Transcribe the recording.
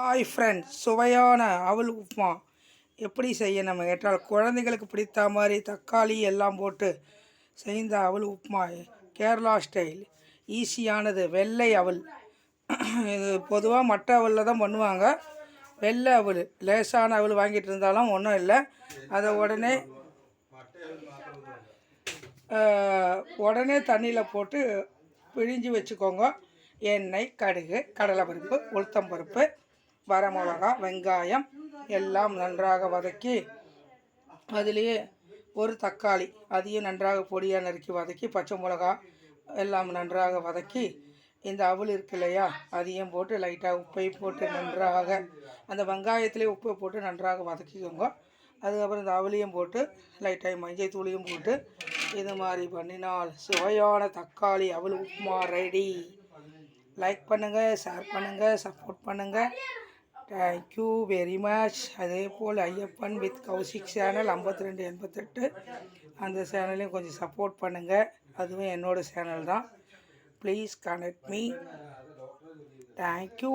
Hi friends சுவையான அவல் உப்புமா. எப்படி செய்யணும் கேட்டால் குழந்தைகளுக்கு பிடித்த மாதிரி தக்காளி எல்லாம் போட்டு செய்த அவல் உப்புமா கேரளா ஸ்டைல் ஈஸியானது வெள்ளை அவல். இது பொதுவாக மற்ற அவலில் தான் பண்ணுவாங்க. வெள்ளை அவல் லேசான அவல் வாங்கிட்டு இருந்தாலும் ஒன்றும் இல்லை. அதை உடனே உடனே தண்ணியில் போட்டு பிழிஞ்சு வச்சுக்கோங்க. எண்ணெய் கடுகு கடலைப்பருப்பு உளுத்தம்பருப்பு வரமிளகா வெங்காயம் எல்லாம் நன்றாக வதக்கி அதிலேயே ஒரு தக்காளி அதையும் நன்றாக பொடியாக நறுக்கி வதக்கி பச்சை மிளகா எல்லாம் நன்றாக வதக்கி இந்த அவல் இருக்கு இல்லையா அதையும் போட்டு லைட்டாக உப்பையும் போட்டு நன்றாக அந்த வெங்காயத்திலே உப்பை போட்டு நன்றாக வதக்கிக்கோங்க. அதுக்கப்புறம் இந்த அவலையும் போட்டு லைட்டாக மஞ்சள் தூளியும் போட்டு இது மாதிரி பண்ணினால் சுவையான தக்காளி அவல் உப்புமா ரெடி லைக் பண்ணுங்கள் ஷேர் பண்ணுங்கள் சப்போர்ட் பண்ணுங்கள் தேங்க்யூ வெரி மச் அதே போல் ஐயப்பன் வித் கௌசிக் சேனல் ஐம்பத்தி ரெண்டு எண்பத்தெட்டு. அந்த சேனலையும் கொஞ்சம் சப்போர்ட் பண்ணுங்கள் அதுவும் என்னோடய சேனல் தான். Please connect me thank you